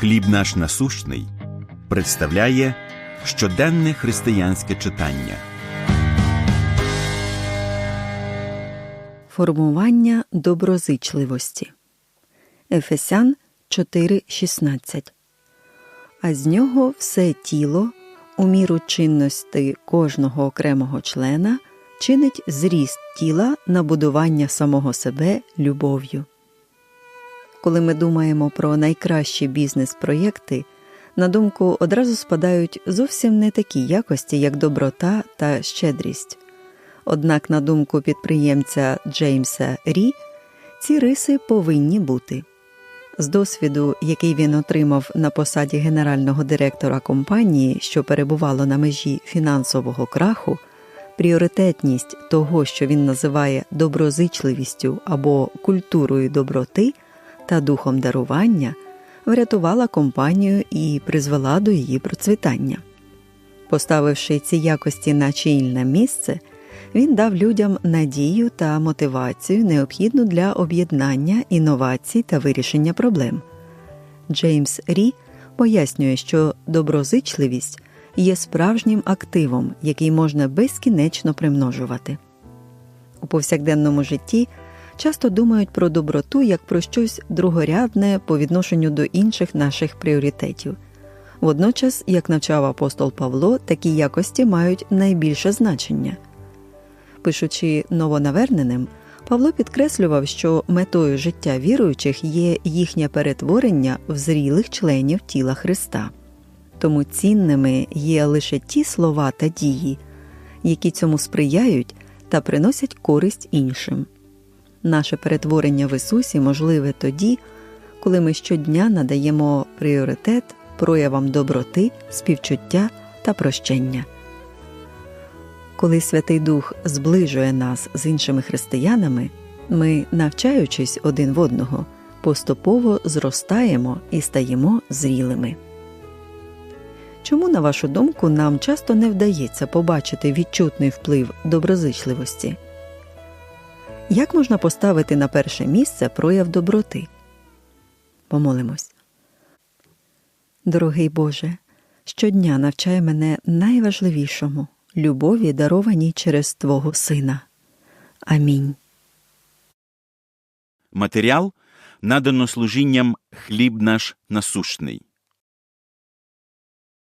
Хліб наш насущний представляє щоденне християнське читання. Формування доброзичливості. Ефесян 4.16. А з нього все тіло у міру чинності кожного окремого члена чинить зріст тіла на будування самого себе любов'ю. Коли ми думаємо про найкращі бізнес-проєкти, на думку одразу спадають зовсім не такі якості, як доброта та щедрість. Однак, на думку підприємця Джеймса Рі, ці риси повинні бути. З досвіду, який він отримав на посаді генерального директора компанії, що перебувало на межі фінансового краху, пріоритетність того, що він називає доброзичливістю або культурою доброти та духом дарування, врятувала компанію і призвела до її процвітання. Поставивши ці якості на чільне місце, він дав людям надію та мотивацію, необхідну для об'єднання інновацій та вирішення проблем. Джеймс Рі пояснює, що доброзичливість є справжнім активом, який можна безкінечно примножувати. У повсякденному житті часто думають про доброту як про щось другорядне по відношенню до інших наших пріоритетів. Водночас, як навчав апостол Павло, такі якості мають найбільше значення. Пишучи новонаверненим, Павло підкреслював, що метою життя віруючих є їхнє перетворення в зрілих членів тіла Христа. Тому цінними є лише ті слова та дії, які цьому сприяють та приносять користь іншим. Наше перетворення в Ісусі можливе тоді, коли ми щодня надаємо пріоритет проявам доброти, співчуття та прощення. Коли Святий Дух зближує нас з іншими християнами, ми, навчаючись один в одного, поступово зростаємо і стаємо зрілими. Чому, на вашу думку, нам часто не вдається побачити відчутний вплив доброзичливості? Як можна поставити на перше місце прояв доброти? Помолимось. Дорогий Боже, щодня навчай мене найважливішому любові, дарованій через Твого Сина. Амінь. Матеріал надано служінням Хліб наш насущний.